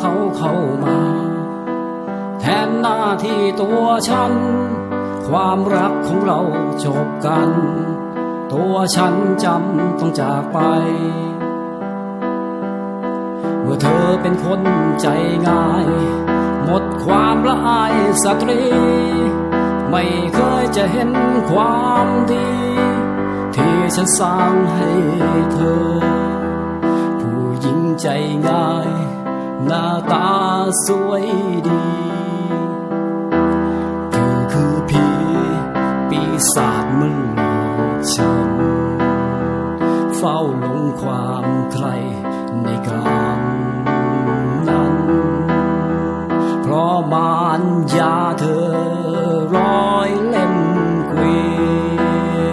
เขาเข้ามา แทนหน้าที่ตัวฉัน ความรักของเราจบกัน ตัวฉันจำต้องจากไป เมื่อเธอเป็นคนใจง่าย หมดความละอายสตรี ไม่เคยจะเห็นความดี ที่ฉันสร้างให้เธอ ผู้หญิงใจง่าย หน้าตาสวยดีเธอคือผีปีศาจมันหลอกฉัน เฝ้าหลงความใครในกลามนั้น เพราะมารยาเธอร้อยเล่มเกวี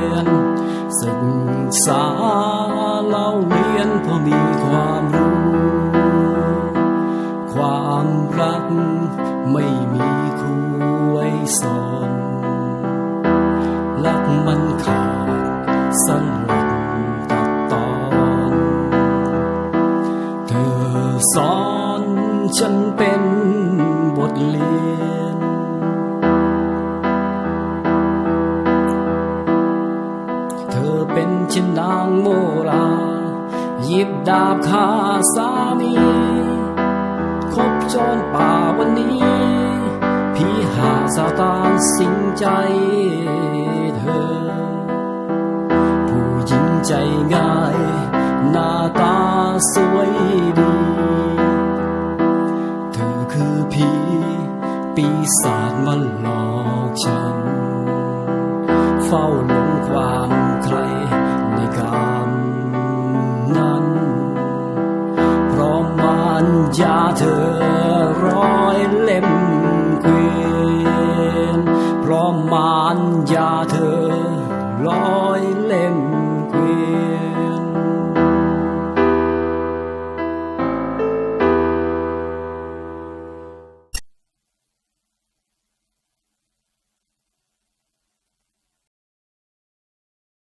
ยนศึกษาเล่าเรียนพอมีความรู้ ไม่มีคู่ไว้สอนรักมันขาดสั้นลัดตัดตอน เธอสอนฉันเป็นบทเรียน เธอเป็นเช่นนางโมราหยิบดาบฆ่าสามี คบจรป่าวันนี้ ซาตานสิงใจเธอ ผู้หญิงใจง่าย หน้าตาสวยดี เธอคือผีปีศาจมันหลอกฉัน เฝ้าหลงความใครในกามนั้นเพราะมารยาเธอ กวีย